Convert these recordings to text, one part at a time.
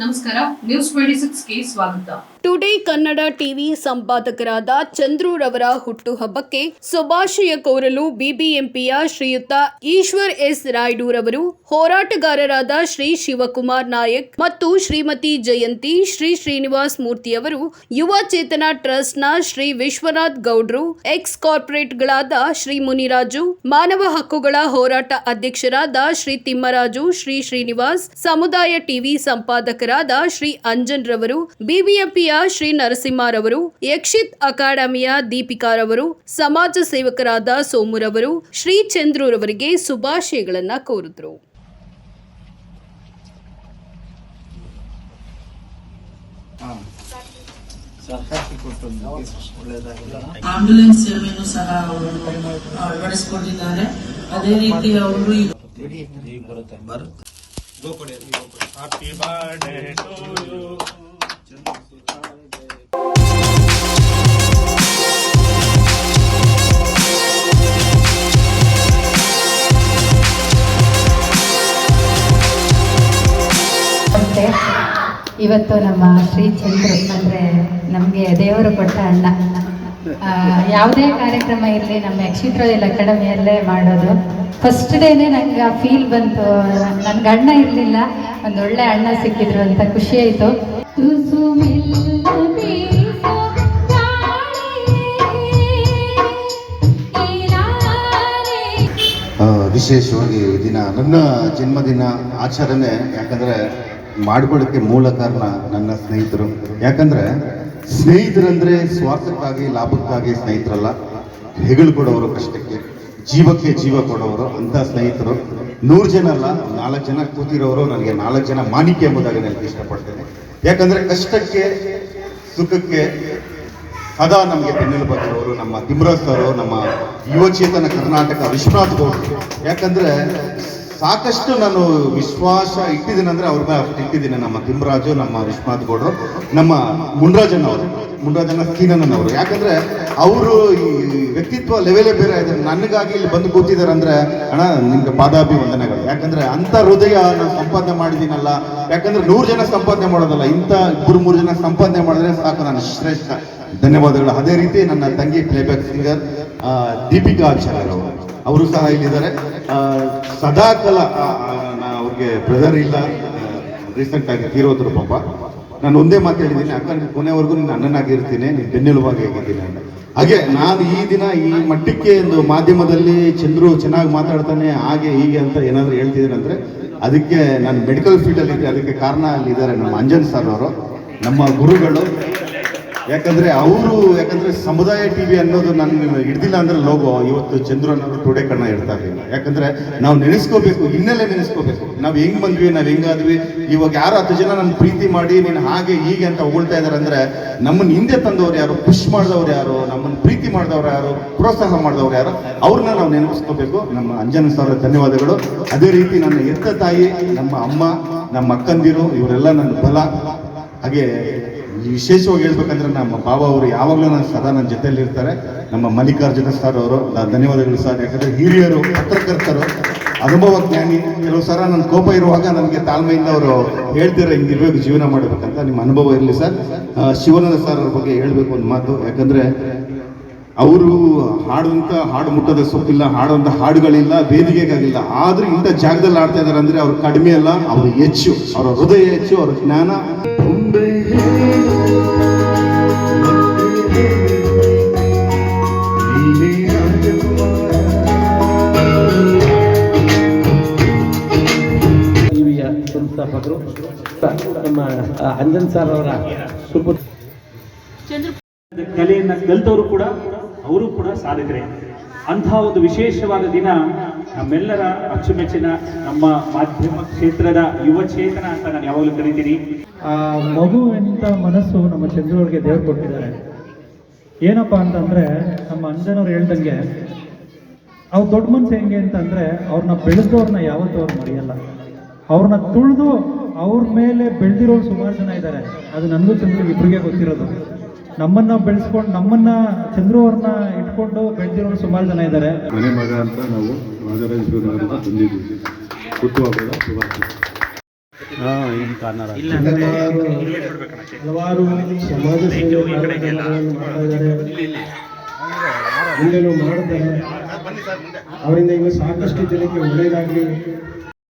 ನಮಸ್ಕಾರ news twenty ಸಿಕ್ಸ್ಗೆ ಸ್ವಾಗತ. ಟುಡೇ ಕನ್ನಡ ಟಿವಿ ಸಂಪಾದಕರಾದ ಚಂದ್ರೂರವರ ಹುಟ್ಟುಹಬ್ಬಕ್ಕೆ ಶುಭಾಶಯ ಕೋರಲು ಬಿಬಿಎಂಪಿಯ ಶ್ರೀಯುತ ಈಶ್ವರ್ ಎಸ್ ರಾಯ್ಡೂರವರು, ಹೋರಾಟಗಾರರಾದ ಶ್ರೀ ಶಿವಕುಮಾರ್ ನಾಯಕ್ ಮತ್ತು ಶ್ರೀಮತಿ ಜಯಂತಿ ಶ್ರೀ ಶ್ರೀನಿವಾಸ್ ಮೂರ್ತಿಯವರು, ಯುವ ಚೇತನ ಟ್ರಸ್ಟ್ನ ಶ್ರೀ ವಿಶ್ವನಾಥ್ ಗೌಡ್ರು ಎಕ್ಸ್ ಕಾರ್ಪೊರೇಟ್ಗಳಾದ ಶ್ರೀ ಮುನಿರಾಜು, ಮಾನವ ಹಕ್ಕುಗಳ ಹೋರಾಟ ಅಧ್ಯಕ್ಷರಾದ ಶ್ರೀ ತಿಮ್ಮರಾಜು, ಶ್ರೀ ಶ್ರೀನಿವಾಸ್, ಸಮುದಾಯ ಟಿವಿ ಸಂಪಾದಕರಾದ ಶ್ರೀ ಅಂಜನ್ ರವರು ಬಿಬಿಎಂಪಿಯ ಶ್ರೀ ನರಸಿಂಹರವರು ಯಕ್ಷಿತ್ ಅಕಾಡೆಮಿಯ ದೀಪಿಕಾರವರು ಸಮಾಜ ಸೇವಕರಾದ ಸೋಮುರವರು ಶ್ರೀ ಚಂದ್ರುರವರಿಗೆ ಶುಭಾಶಯಗಳನ್ನ ಕೋರಿದ್ರು ಆಂಬ್ಯುಲೆನ್ಸ್ ಸೇವೆಯನ್ನು ಸಹ ಅವರು ಅಳವಡಿಸಿಕೊಂಡಿದ್ದಾರೆ ಅದೇ ರೀತಿ ಅವರು ಈಗ ಮತ್ತೆ ಇವತ್ತು ನಮ್ಮ ಶ್ರೀ ಚಂದ್ರ ಅಂದರೆ ನಮಗೆ ದೇವರು ಕೊಟ್ಟ ಅಣ್ಣ. ಯಾವುದೇ ಕಾರ್ಯಕ್ರಮ ಇರಲಿ, ನಮ್ಮ ಯಕ್ಷಿತ್ರೋಯಲ್ ಅಕಾಡೆಮಿಯಲ್ಲೇ ಮಾಡೋದು. ಫಸ್ಟ್ ಡೇನೇ ನನಗೆ ಆ ಫೀಲ್ ಬಂತು. ನನ್ಗೆ ಅಣ್ಣ ಇರಲಿಲ್ಲ. ಒಂದು ಒಳ್ಳೆ ಅಣ್ಣ ಸಿಕ್ಕಿದ್ರು ಅಂತ ಖುಷಿ ಆಯಿತು. ವಿಶೇಷವಾಗಿ ದಿನ ನನ್ನ ಜನ್ಮದಿನ ಆಚರಣೆ, ಯಾಕಂದ್ರೆ ಮಾಡ್ಕೊಳ್ಳೋಕ್ಕೆ ಮೂಲ ಕಾರಣ ನನ್ನ ಸ್ನೇಹಿತರು. ಯಾಕಂದರೆ ಸ್ನೇಹಿತರಂದರೆ ಸ್ವಾರ್ಥಕ್ಕಾಗಿ, ಲಾಭಕ್ಕಾಗಿ ಸ್ನೇಹಿತರಲ್ಲ, ಹೆಗಲು ಕೊಡೋರು ಕಷ್ಟಕ್ಕೆ, ಜೀವಕ್ಕೆ ಜೀವ ಕೊಡೋರು ಅಂಥ ಸ್ನೇಹಿತರು. ನೂರು ಜನ ಅಲ್ಲ, ನಾಲ್ಕು ಜನ ಕೂತಿರೋರು, ನನಗೆ ನಾಲ್ಕು ಜನ ಮಾಣಿಕೆ ಎಂಬುದಾಗಿ ನನಗೆ ಇಷ್ಟಪಡ್ತೇನೆ. ಯಾಕಂದರೆ ಕಷ್ಟಕ್ಕೆ, ಸುಖಕ್ಕೆ ಸದಾ ನಮಗೆ ಬೆನ್ನೆಲುಬಾಗಿರೋರು ನಮ್ಮ ತಿಮ್ರಾಜ್ ಸರ್ ನಮ್ಮ ಯುವಚೇತನ ಕರ್ನಾಟಕ ವಿಶ್ವನಾಥ್ ಗೌಡ್ರು. ಯಾಕಂದ್ರೆ ಸಾಕಷ್ಟು ನಾನು ವಿಶ್ವಾಸ ಇಟ್ಟಿದ್ದೀನಿ ಅಂದ್ರೆ ಅವ್ರ ಮೇಲೆ ಇಟ್ಟಿದ್ದೀನಿ. ನಮ್ಮ ತಿಮ್ಮರಾಜು ನಮ್ಮ ವಿಶ್ವನಾಥ್ ಗೌಡರು, ನಮ್ಮ ಮುಂಡ್ರಾಜನ್ ಅವರು ಮುಂಡ್ರಾಜನ ಸ್ಕೀನನ್ ಅವರು ಯಾಕಂದ್ರೆ ಅವರು ಈ ವ್ಯಕ್ತಿತ್ವ ಲೆವೆಲೇ ಬೇರೆ ಇದೆ. ನನಗಾಗಿ ಇಲ್ಲಿ ಬಂದು ಕೂತಿದ್ದಾರೆ ಅಂದ್ರೆ, ಅಣ್ಣ, ನಿಮ್ಗೆ ಪಾದಾಭಿವಂದನೆಗಳು. ಯಾಕಂದ್ರೆ ಅಂತ ಹೃದಯ ನಾನು ಸಂಪಾದನೆ ಮಾಡಿದ್ದೀನಲ್ಲ. ಯಾಕಂದ್ರೆ ನೂರು ಜನ ಸಂಪಾದನೆ ಮಾಡೋದಲ್ಲ. ಇಂಥ ಇಬ್ಬರು ಮೂರು ಜನ ಸಂಪಾದನೆ ಮಾಡಿದ್ರೆ ಸಾಕು, ನಾನು ಶ್ರೇಷ್ಠ. ಧನ್ಯವಾದಗಳು. ಅದೇ ರೀತಿ ನನ್ನ ತಂಗಿ ಪ್ಲೇಬ್ಯಾಕ್ ಸಿಂಗರ್ ದೀಪಿಕಾ ಆಚಾರ್ಯ ಅವರು ಅವರು ಸಹ ಇಲ್ಲಿದ್ದಾರೆ. ಸದಾ ಕಾಲ ಅವ್ರಿಗೆ ಬ್ರದರ್ ಇಲ್ಲ ರೀಸೆಂಟ್ ಆಗಿ ತೀರೋದ್ರು ಪಾಪ. ನಾನು ಒಂದೇ ಮಾತು ಹೇಳಿದ್ದೀನಿ ಅಕ್ಕ ಕೊನೆವರೆಗೂ ನಿನ್ನ ಅಣ್ಣನಾಗಿರ್ತೀನಿ, ನೀನು ಬೆನ್ನೆಲುಬಾಗಿ ಆಗಿದ್ದೀನಿ ಅಂತ. ಹಾಗೆ ನಾನು ಈ ದಿನ ಈ ಮಟ್ಟಕ್ಕೆ ಒಂದು ಮಾಧ್ಯಮದಲ್ಲಿ ಚಂದ್ರು ಚೆನ್ನಾಗಿ ಮಾತಾಡ್ತಾನೆ, ಹಾಗೆ ಹೀಗೆ ಅಂತ ಏನಾದರೂ ಹೇಳ್ತಿದ್ದೀನಿ ಅಂದ್ರೆ, ಅದಕ್ಕೆ ನಾನು ಮೆಡಿಕಲ್ ಫೀಲ್ಡಲ್ಲಿ ಅದಕ್ಕೆ ಕಾರಣ ಅಲ್ಲಿದ್ದಾರೆ ನಮ್ಮ ಅಂಜನ್ ಸರ್ ಅವರು, ನಮ್ಮ ಗುರುಗಳು. ಯಾಕಂದ್ರೆ ಅವರು, ಯಾಕಂದ್ರೆ ಸಮುದಾಯ ಟಿವಿ ಅನ್ನೋದು ನಾನು ಹಿಡ್ದಿಲ್ಲ ಅಂದ್ರೆ ಲೋಗೋ, ಇವತ್ತು ಚಂದ್ರನ್ ಅನ್ನೋದು ಟುಡೇ ಕಣ್ಣ ಇಡ್ತಾ ಇರಲಿಲ್ಲ. ಯಾಕಂದ್ರೆ ನಾವು ನೆನೆಸ್ಕೋಬೇಕು ಹಿನ್ನೆಲೆ ನೆನೆಸ್ಕೋಬೇಕು. ನಾವು ಹೆಂಗ್ ಬಂದ್ವಿ, ನಾವ್ ಹೆಂಗಾದ್ವಿ ಇವಾಗ ಯಾರು ಹತ್ತು ಜನ ನನ್ನ ಪ್ರೀತಿ ಮಾಡಿ, ನೀನು ಹಾಗೆ ಹೀಗೆ ಅಂತ ಹೊಗಳ್ತಾ ಇದಾರೆ ಅಂದ್ರೆ ನಮ್ಮನ್ನ ಹಿಂದೆ ತಂದವ್ರು ಯಾರು ಪುಷ್ ಮಾಡಿದವ್ರು ಯಾರು ನಮ್ಮನ್ನ ಪ್ರೀತಿ ಮಾಡಿದವ್ರು ಯಾರು, ಪ್ರೋತ್ಸಾಹ ಮಾಡಿದವ್ರು ಯಾರು ಅವ್ರನ್ನ ನಾವು ನೆನಪಿಸ್ಕೋಬೇಕು ನಮ್ಮ ಅಂಜನ ಸರ್ ಧನ್ಯವಾದಗಳು. ಅದೇ ರೀತಿ ನನ್ನ ಎತ್ತ ತಾಯಿ, ನಮ್ಮ ಅಮ್ಮ, ನಮ್ಮ ಅಕ್ಕಂದಿರು, ಇವರೆಲ್ಲ ನನ್ನ ಬಲ. ಹಾಗೆ ವಿಶೇಷವಾಗಿ ಹೇಳ್ಬೇಕಂದ್ರೆ ನಮ್ಮ ಬಾಬಾ ಅವರು ಯಾವಾಗಲೂ ನನ್ನ ಸದಾ ನನ್ನ ಜೊತೆಯಲ್ಲಿ ಇರ್ತಾರೆ. ನಮ್ಮ ಮಲ್ಲಿಕಾರ್ಜುನ ಸರ್ ಅವರು ಧನ್ಯವಾದಗಳು ಸರ್ ಯಾಕಂದ್ರೆ ಹಿರಿಯರು, ಪತ್ರಕರ್ತರು, ಅನುಭವ ಜ್ಞಾನಿ, ಕೆಲವು ಸರ ನನ್ನ ಕೋಪ ಇರುವಾಗ ನನಗೆ ತಾಳ್ಮೆಯಿಂದ ಅವರು ಹೇಳ್ತಾರೆ ಹಿಂಗಿರ್ಬೇಕು ಜೀವನ ಮಾಡಬೇಕಂತ ನಿಮ್ಮ ಅನುಭವ ಇರಲಿ ಸರ್ ಶಿವಾನಂದ ಸರ್ ಅವ್ರ ಬಗ್ಗೆ ಹೇಳಬೇಕು ಒಂದು ಮಾತು. ಯಾಕಂದ್ರೆ ಅವರು ಹಾಡುವಂಥ ಹಾಡು ಮುಟ್ಟದ ಸೊಪ್ಪಿಲ್ಲ ಹಾಡುವಂಥ ಹಾಡುಗಳಿಲ್ಲ, ವೇದಿಕೆಗಾಗಿಲ್ಲ. ಆದರೂ ಇಂಥ ಜಾಗದಲ್ಲಿ ಆಡ್ತಾ ಇದ್ದಾರೆ ಅಂದರೆ ಅವ್ರು ಕಡಿಮೆ ಅಲ್ಲ, ಅವರು ಹೆಚ್ಚು. ಅವರ ಹೃದಯ ಹೆಚ್ಚು, ಅವರ ಜ್ಞಾನ. ನಮ್ಮ ಅಂಜನ್ ಸರ್ ಅವರ ಸುಪುತ್ರ ಕಲೆಯನ್ನ ಕಲಿತವರು ಕೂಡ, ಅವರು ಕೂಡ ಸಾಧಕರೇ. ಅಂತಹ ಒಂದು ವಿಶೇಷವಾದ ದಿನ ನಮ್ಮೆಲ್ಲರ ಅಚ್ಚುಮೆಚ್ಚಿನ ನಮ್ಮ ಮಾಧ್ಯಮ ಕ್ಷೇತ್ರದ ಯುವ ಚೇತನ ಅಂತ ನಾನು ಯಾವಾಗಲೂ ಕರಿತೀನಿ. ಆ ಮಗುವಿನ ಮನಸ್ಸು ನಮ್ಮ ಚಂದ್ರವರಿಗೆ ದೇವ್ರು ಕೊಟ್ಟಿದ್ದಾರೆ. ಏನಪ್ಪ ಅಂತಂದ್ರೆ, ನಮ್ಮ ಅಂಜನವ್ರು ಹೇಳ್ದಂಗೆ, ಅವ್ರು ದೊಡ್ಡ ಮನ್ಸು ಹೆಂಗೆ ಅಂತಂದ್ರೆ ಅವ್ರನ್ನ ಬೆಳೆದವ್ರನ್ನ ಯಾವತ್ತೂ ಅವ್ರು ಮರೆಯಲ್ಲ. ಅವ್ರನ್ನ ತುಳಿದು ಅವ್ರ ಮೇಲೆ ಬೆಳೆದಿರೋರು ಸುಮಾರು ಜನ ಇದ್ದಾರೆ ಅದು ನನಗೂ ಚಂದ್ರು ಇಬ್ಬರಿಗೆ ಗೊತ್ತಿರೋದು. ನಮ್ಮನ್ನ ಬೆಳೆಸ್ಕೊಂಡು ನಮ್ಮನ್ನ ಚಂದ್ರು ಅವ್ರನ್ನ ಇಟ್ಕೊಂಡು ಬೆಳೆದಿರೋರು ಸುಮಾರು ಜನ ಇದ್ದಾರೆ ಮನೆ ಮಗ ಅಂತ ನಾವು ನಾಗರಾಜ ಬಂದಿದ್ದೀವಿ ಹುಟ್ಟುಹಬ್ಬದ ಶುಭಾಶಯ ಹಲವಾರು ಸಮಾಜ ಸೇವೆ ಮಾಡ್ತಾ ಇದ್ದಾರೆ. ಅವರಿಂದ ಇನ್ನು ಸಾಕಷ್ಟು ಜನಕ್ಕೆ ಒಳ್ಳೆಯದಾಗಲಿ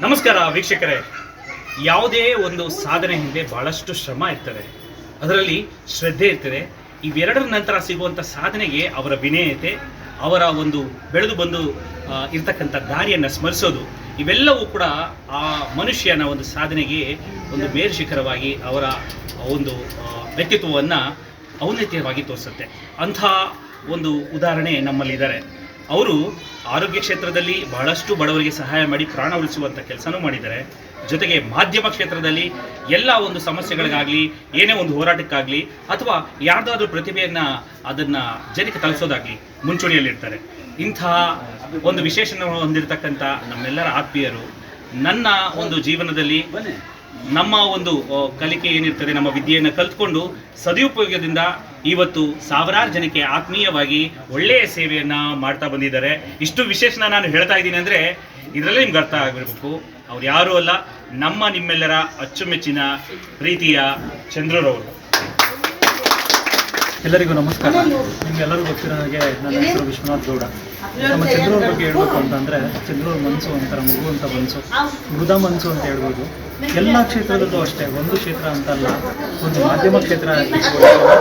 ನಮಸ್ಕಾರ ವೀಕ್ಷಕರೇ. ಯಾವುದೇ ಒಂದು ಸಾಧನೆ ಹಿಂದೆ ಬಹಳಷ್ಟು ಶ್ರಮ ಇರ್ತದೆ. ಅದರಲ್ಲಿ ಶ್ರದ್ಧೆ ಇರ್ತದೆ. ಇವೆರಡರ ನಂತರ ಸಿಗುವಂಥ ಸಾಧನೆಗೆ ಅವರ ವಿನಯತೆ, ಅವರ ಒಂದು ಬೆಳೆದು ಬಂದು ಇರ್ತಕ್ಕಂಥ ದಾರಿಯನ್ನು ಸ್ಮರಿಸೋದು, ಇವೆಲ್ಲವೂ ಕೂಡ ಆ ಮನುಷ್ಯನ ಒಂದು ಸಾಧನೆಗೆ ಒಂದು ಮೇರುಶಿಖರವಾಗಿ ಅವರ ಒಂದು ವ್ಯಕ್ತಿತ್ವವನ್ನು ಔನ್ನತ್ಯವಾಗಿ ತೋರಿಸುತ್ತೆ. ಅಂಥ ಒಂದು ಉದಾಹರಣೆ ನಮ್ಮಲ್ಲಿದ್ದಾರೆ. ಅವರು ಆರೋಗ್ಯ ಕ್ಷೇತ್ರದಲ್ಲಿ ಬಹಳಷ್ಟು ಬಡವರಿಗೆ ಸಹಾಯ ಮಾಡಿ ಪ್ರಾಣ ಉಳಿಸುವಂಥ ಕೆಲಸನೂ ಮಾಡಿದ್ದಾರೆ. ಜೊತೆಗೆ ಮಾಧ್ಯಮ ಕ್ಷೇತ್ರದಲ್ಲಿ ಎಲ್ಲ ಒಂದು ಸಮಸ್ಯೆಗಳಿಗಾಗಲಿ, ಏನೇ ಒಂದು ಹೋರಾಟಕ್ಕಾಗಲಿ, ಅಥವಾ ಯಾರ್ದಾದ್ರೂ ಪ್ರತಿಭೆಯನ್ನು ಅದನ್ನು ಜನಕ್ಕೆ ತಲುಪಿಸೋದಾಗಲಿ ಮುಂಚೂಣಿಯಲ್ಲಿರ್ತಾರೆ. ಇಂತಹ ಒಂದು ವಿಶೇಷವನ್ನು ಹೊಂದಿರತಕ್ಕಂಥ ನಮ್ಮೆಲ್ಲರ ಆತ್ಮೀಯರು ನನ್ನ ಒಂದು ಜೀವನದಲ್ಲಿ ನಮ್ಮ ಒಂದು ಕಲಿಕೆ ಏನಿರ್ತದೆ, ನಮ್ಮ ವಿದ್ಯೆಯನ್ನು ಕಲ್ತ್ಕೊಂಡು ಸದುಪಯೋಗದಿಂದ ಇವತ್ತು ಸಾವಿರಾರು ಜನಕ್ಕೆ ಆತ್ಮೀಯವಾಗಿ ಒಳ್ಳೆಯ ಸೇವೆಯನ್ನು ಮಾಡ್ತಾ ಬಂದಿದ್ದಾರೆ. ಇಷ್ಟು ವಿಶೇಷನ ನಾನು ಹೇಳ್ತಾ ಇದ್ದೀನಿ ಅಂದರೆ, ಇದರಲ್ಲಿ ನಿಮ್ಗೆ ಅರ್ಥ ಆಗಿರಬೇಕು ಅವ್ರು ಯಾರೂ ಅಲ್ಲ, ನಮ್ಮ ನಿಮ್ಮೆಲ್ಲರ ಅಚ್ಚುಮೆಚ್ಚಿನ ಪ್ರೀತಿಯ ಚಂದ್ರರವರು. ಎಲ್ಲರಿಗೂ ನಮಸ್ಕಾರ. ನಿಮ್ಗೆಲ್ಲರಿಗೂ ಗೊತ್ತಿರೋ ಹಾಗೆ ನನ್ನ ಹೆಸರು ವಿಶ್ವನಾಥ್ ಗೌಡ. ನಮ್ಮ ಚಂದ್ರವ್ರ ಬಗ್ಗೆ ಹೇಳ್ಬೇಕು ಅಂತಂದರೆ, ಚಂದ್ರವ್ರ ಮನಸ್ಸು ಒಂಥರ ಮಗು ಅಂತ ಮನಸ್ಸು ಮೃದ ಮನಸ್ಸು ಅಂತ ಹೇಳ್ಬೋದು. ಎಲ್ಲ ಕ್ಷೇತ್ರದಲ್ಲೂ ಅಷ್ಟೇ, ಒಂದು ಕ್ಷೇತ್ರ ಅಂತಲ್ಲ, ಒಂದು ಮಾಧ್ಯಮ ಕ್ಷೇತ್ರ ಆಗಲಿ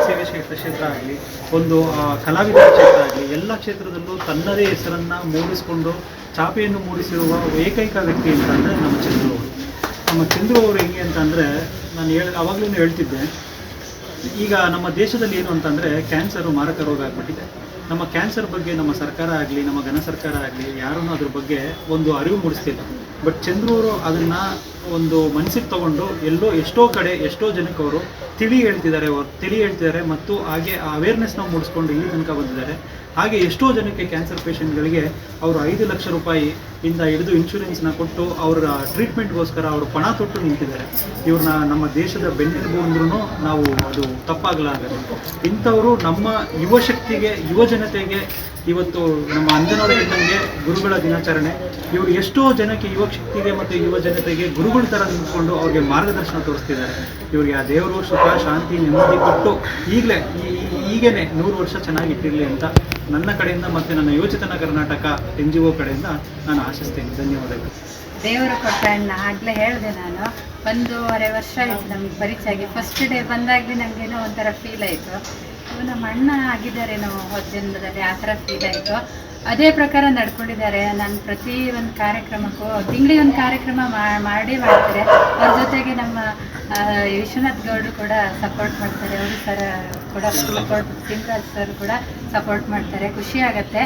ಸೇವೆ ಕ್ಷೇತ್ರ ಕ್ಷೇತ್ರ ಆಗಲಿ, ಒಂದು ಕಲಾವಿದ ಕಲಾವಿದರ ಕ್ಷೇತ್ರ ಆಗಲಿ, ಎಲ್ಲ ಕ್ಷೇತ್ರದಲ್ಲೂ ತನ್ನದೇ ಹೆಸರನ್ನು ಮೂಡಿಸಿಕೊಂಡು, ಚಾಪೆಯನ್ನು ಮೂಡಿಸಿರುವ ಏಕೈಕ ವ್ಯಕ್ತಿ ಅಂತಂದರೆ ನಮ್ಮ ಚಂದ್ರು ಅವರು. ನಮ್ಮ ಚಂದ್ರು ಅವರು ಹೆಂಗೆ ಅಂತಂದರೆ ನಾನು ಹೇಳಿ ಅವಾಗಲೂ ಹೇಳ್ತಿದ್ದೆ, ಈಗ ನಮ್ಮ ದೇಶದಲ್ಲಿ ಏನು ಅಂತಂದರೆ ಕ್ಯಾನ್ಸರು ಮಾರಕ ರೋಗ ಆಗ್ಬಿಟ್ಟಿದೆ. ನಮ್ಮ ಕ್ಯಾನ್ಸರ್ ಬಗ್ಗೆ ನಮ್ಮ ಸರ್ಕಾರ ಆಗಲಿ, ನಮ್ಮ ಘನ ಸರ್ಕಾರ ಆಗಲಿ ಯಾರೂ ಅದ್ರ ಬಗ್ಗೆ ಒಂದು ಅರಿವು ಮೂಡಿಸ್ತಿಲ್ಲ. ಬಟ್ ಚಂದ್ರೂರು ಅದನ್ನು ಒಂದು ಮನಸ್ಸಿಗೆ ತಗೊಂಡು ಎಲ್ಲೋ ಎಷ್ಟೋ ಕಡೆ ಎಷ್ಟೋ ಜನಕ್ಕೆ ಅವರು ತಿಳಿ ಹೇಳ್ತಿದ್ದಾರೆ ಅವರು ತಿಳಿ ಹೇಳ್ತಿದ್ದಾರೆ ಮತ್ತು ಹಾಗೆ ಆ ಅವೇರ್ನೆಸ್ನ ಮೂಡಿಸ್ಕೊಂಡು ಇಲ್ಲಿ ತನಕ ಬಂದಿದ್ದಾರೆ. ಹಾಗೆ ಎಷ್ಟೋ ಜನಕ್ಕೆ ಕ್ಯಾನ್ಸರ್ ಪೇಷಂಟ್ಗಳಿಗೆ ಅವರು ಐದು ಲಕ್ಷ ರೂಪಾಯಿ ಇಂದ ಹಿಡಿದು ಇನ್ಶೂರೆನ್ಸ್ನ ಕೊಟ್ಟು ಅವರ ಟ್ರೀಟ್ಮೆಂಟ್ಗೋಸ್ಕರ ಅವರು ಪಣ ತೊಟ್ಟು ನಿಂತಿದ್ದಾರೆ. ಇವ್ರನ್ನ ನಮ್ಮ ದೇಶದ ಬೆನ್ನೆಲುಬು ಅಂದ್ರೂ ನಾವು ಅದು ತಪ್ಪಾಗಲಾಗದು ಇಂಥವರು ನಮ್ಮ ಯುವ ಶಕ್ತಿಗೆ, ಯುವ ಜನತೆಗೆ ಇವತ್ತು ನಮ್ಮ ಅಂಜನವರ ಗುರುಗಳ ದಿನಾಚರಣೆ. ಇವರು ಎಷ್ಟೋ ಜನಕ್ಕೆ ಯುವ ಶಕ್ತಿಗೆ ಮತ್ತು ಯುವ ಜನತೆಗೆ ಗುರುಗಳ ಥರ ನಿಂತ್ಕೊಂಡು ಅವ್ರಿಗೆ ಮಾರ್ಗದರ್ಶನ ತೋರಿಸ್ತಿದ್ದಾರೆ. ಇವರಿಗೆ ಆ ದೇವರು ಸುಖ, ಶಾಂತಿ, ನೆಮ್ಮದಿ ಕೊಟ್ಟು ಈಗಲೇ ಈಗೇನೆ ನೂರು ವರ್ಷ ಚೆನ್ನಾಗಿಟ್ಟಿರಲಿ ಅಂತ ನನ್ನ ಕಡೆಯಿಂದ ಮತ್ತೆ ನನ್ನ ಯೋಚಿತನ ಕರ್ನಾಟಕ ಎನ್ ಜಿ ಒ ಕಡೆಯಿಂದ ನಾನು ಆಶಿಸ್ತೇನೆ. ಧನ್ಯವಾದಗಳು. ದೇವರು ಕೊಟ್ಟ ಅಣ್ಣ ಆಗಲೇ ಹೇಳಿದೆ ನಾನು. ಒಂದೂವರೆ ವರ್ಷ ಆಯಿತು ನಮಗೆ ಪರಿಚಯ ಆಗಿ ಫಸ್ಟ್ ಡೇ ಬಂದಾಗಲೇ ನಮಗೇನೋ ಒಂಥರ ಫೀಲ್ ಆಯಿತು. ನಮ್ಮ ಅಣ್ಣ ಆಗಿದ್ದಾರೆ ನಾವು ಜನ್ಮದಲ್ಲಿ, ಆ ಥರ ಫೀಲ್ ಆಯಿತು. ಅದೇ ಪ್ರಕಾರ ನಡ್ಕೊಂಡಿದ್ದಾರೆ. ನಾನು ಪ್ರತಿ ಒಂದು ಕಾರ್ಯಕ್ರಮಕ್ಕೂ, ತಿಂಗಳಿಗೆ ಒಂದು ಕಾರ್ಯಕ್ರಮ ಮಾಡಿ ಮಾಡೇ ಮಾಡ್ತಾರೆ. ಅವ್ರ ಜೊತೆಗೆ ನಮ್ಮ ವಿಶ್ವನಾಥ್ ಗೌಡರು ಕೂಡ ಸಪೋರ್ಟ್ ಮಾಡ್ತಾರೆ. ಅವರು ಸರ್ ಕೂಡ ಸಪೋರ್ಟ್ ತಿಂಗರಾಜ್ ಸರ್ ಕೂಡ ಸಪೋರ್ಟ್ ಮಾಡ್ತಾರೆ. ಖುಷಿ ಆಗತ್ತೆ.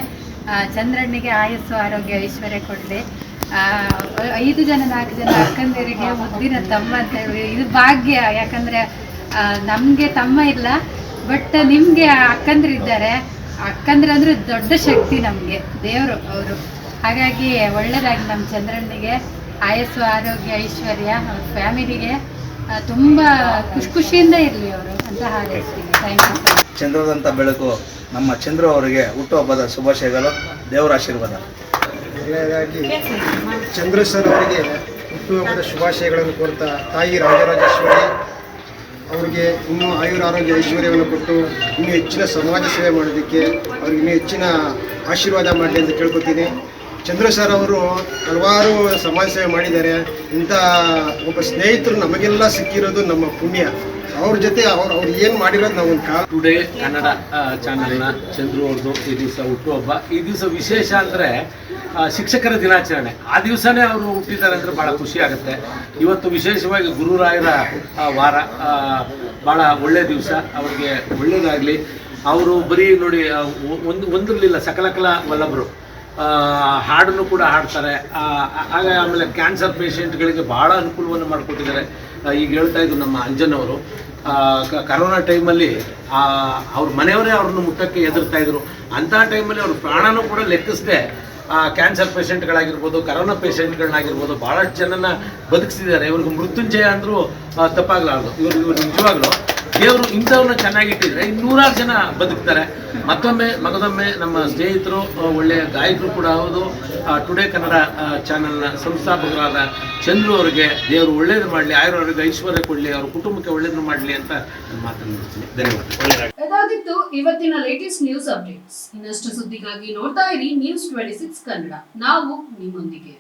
ಚಂದ್ರಣ್ಣಿಗೆ ಆಯಸ್ಸು, ಆರೋಗ್ಯ, ಐಶ್ವರ್ಯ ಕೊಡಲಿ. ಐದು ಜನ, ನಾಲ್ಕು ಜನ ಅಕ್ಕಂದಿರಿಗೆ ಮುದ್ದಿನ ತಮ್ಮ ಅಂತ ಇದು ಭಾಗ್ಯ. ಯಾಕಂದ್ರೆ ನಮಗೆ ತಮ್ಮ ಇಲ್ಲ, ಬಟ್ ನಿಮಗೆ ಅಕ್ಕಂದ್ರಿದ್ದಾರೆ. ಅಕ್ಕಂದ್ರ ಅಂದ್ರೆ ದೊಡ್ಡ ಶಕ್ತಿ ನಮಗೆ. ದೇವರು ಅವರು. ಹಾಗಾಗಿ ಒಳ್ಳೇದಾಗಿ ನಮ್ಮ ಚಂದ್ರನಿಗೆ ಆಯಸ್ಸು ಆರೋಗ್ಯ ಐಶ್ವರ್ಯ ಅವ್ರ ಫ್ಯಾಮಿಲಿಗೆ ತುಂಬ ಖುಷಿ ಖುಷಿಯಿಂದ ಇರಲಿ ಅವರು ಅಂತ ಹಾರೈಸ್ತೀನಿ. ಥ್ಯಾಂಕ್ ಯು ಸರ್ ಚಂದ್ರದಂಥ ಬೆಳಕು ನಮ್ಮ ಚಂದ್ರ ಅವರಿಗೆ ಹುಟ್ಟುಹಬ್ಬದ ಶುಭಾಶಯಗಳು. ದೇವರ ಆಶೀರ್ವಾದ. ಮೊದಲನೇದಾಗಿ ಚಂದ್ರ ಸರ್ ಅವರಿಗೆ ಹುಟ್ಟುಹಬ್ಬದ ಶುಭಾಶಯಗಳನ್ನು ಕೋರ್ತಾ ತಾಯಿ ರಾಜರಾಜೇಶ್ವರಿ ಅವರಿಗೆ ಇನ್ನೂ ಆಯುರ ಆರೋಗ್ಯ ಐಶ್ವರ್ಯವನ್ನು ಕೊಟ್ಟು ಇನ್ನೂ ಹೆಚ್ಚಿನ ಸಮಾಜ ಸೇವೆ ಮಾಡೋದಕ್ಕೆ ಅವ್ರಿಗೆ ಇನ್ನೂ ಹೆಚ್ಚಿನ ಆಶೀರ್ವಾದ ಮಾಡಲಿ ಅಂತ ಕೇಳ್ಕೊತೀನಿ. ಚಂದ್ರ ಸರ್ ಅವರು ಹಲವಾರು ಸಮಾಜ ಸೇವೆ ಮಾಡಿದ್ದಾರೆ. ಇಂಥ ಒಬ್ಬ ಸ್ನೇಹಿತರು ನಮಗೆಲ್ಲ ಸಿಕ್ಕಿರೋದು ನಮ್ಮ ಪುಣ್ಯ. ಅವ್ರ ಜೊತೆ ಅವ್ರು ಅವ್ರು ಏನು ಮಾಡಿರೋದು ನಾವು ಕಾಲ ಟುಡೇ ಕನ್ನಡ ಚಾನಲ್ನ ಚಂದ್ರು ಅವ್ರದ್ದು ಈ ದಿವಸ ಹುಟ್ಟುಹಬ್ಬ ಈ ದಿವಸ ವಿಶೇಷ ಅಂದರೆ ಶಿಕ್ಷಕರ ದಿನಾಚರಣೆ. ಆ ದಿವಸನೇ ಅವರು ಹುಟ್ಟಿದ್ದಾರೆ ಅಂದರೆ ಭಾಳ ಖುಷಿ ಆಗುತ್ತೆ. ಇವತ್ತು ವಿಶೇಷವಾಗಿ ಗುರುರಾಯರ ವಾರ ಭಾಳ ಒಳ್ಳೆಯ ದಿವಸ. ಅವ್ರಿಗೆ ಒಳ್ಳೆಯದಾಗಲಿ ಅವರು ಬರೀ ನೋಡಿ ಒಂದು ಒಂದಿರಲಿಲ್ಲ ಸಕಲಕಲ ವಲ್ಲಭರು. ಹಾಡನ್ನು ಕೂಡ ಹಾಡ್ತಾರೆ. ಹಾಗೆ ಆಮೇಲೆ ಕ್ಯಾನ್ಸರ್ ಪೇಷಂಟ್ಗಳಿಗೆ ಭಾಳ ಅನುಕೂಲವನ್ನು ಮಾಡಿಕೊಟ್ಟಿದ್ದಾರೆ. ಈಗ ಹೇಳ್ತಾ ಇದ್ರು ನಮ್ಮ ಅಂಜನವರು ಕರೋನಾ ಟೈಮಲ್ಲಿ ಅವ್ರ ಮನೆಯವರೇ ಅವ್ರನ್ನ ಮುಟ್ಟಕ್ಕೆ ಹೆದರ್ತಾ ಇದ್ರು. ಅಂಥ ಟೈಮಲ್ಲಿ ಅವ್ರ ಪ್ರಾಣನೂ ಕೂಡ ಲೆಕ್ಕಿಸದೆ ಕ್ಯಾನ್ಸರ್ ಪೇಷಂಟ್ಗಳಾಗಿರ್ಬೋದು ಕರೋನಾ ಪೇಷಂಟ್ಗಳನ್ನಾಗಿರ್ಬೋದು ಭಾಳಷ್ಟು ಜನನ ಬದುಕಿಸಿದ್ದಾರೆ. ಇವ್ರಿಗೆ ಮೃತ್ಯುಂಜಯ ಅಂದರೂ ತಪ್ಪಾಗಲಾರ್ದು. ಇವ್ರಿಗೆ ಇವ್ರು ನಿಜವಾಗ್ಲೂ ದೇವರು ಇಂಥವ್ರನ್ನ ಚೆನ್ನಾಗಿಟ್ಟಿದ್ರೆ ನೂರಾರು ಜನ ಬದುಕ್ತಾರೆ. ಮತ್ತೊಮ್ಮೆ ಮಗದೊಮ್ಮೆ ನಮ್ಮ ಸ್ನೇಹಿತರು ಒಳ್ಳೆಯ ಗಾಯಕರು ಕೂಡ ಹೌದು. ಟುಡೇ ಕನ್ನಡ ಚಾನೆಲ್ನ ಸಂಸ್ಥಾಪಕರಾದ ಚಂದ್ರು ಅವರಿಗೆ ದೇವರು ಒಳ್ಳೇದು ಮಾಡಲಿ ಆಯುರ್ವರ್ಗ ಐಶ್ವರ್ಯ ಕೊಡಲಿ ಅವ್ರ ಕುಟುಂಬಕ್ಕೆ ಒಳ್ಳೇದು ಮಾಡಲಿ ಅಂತ ನಾನು ಮಾತನಾಡ್ತೀನಿ ಧನ್ಯವಾದ ಇದಾಗಿತ್ತು ಇವತ್ತಿನ ಲೇಟೆಸ್ಟ್ ನ್ಯೂಸ್ ಅಪ್ಡೇಟ್ಸ್ ಇನ್ನಷ್ಟು ಸುದ್ದಿಗಾಗಿ ನೋಡ್ತಾ ಇರಿ ನ್ಯೂಸ್ ಟ್ವೆಂಟಿ ಸಿಕ್ಸ್ ಕನ್ನಡ ನಾವು ನಿಮ್ಮೊಂದಿಗೆ.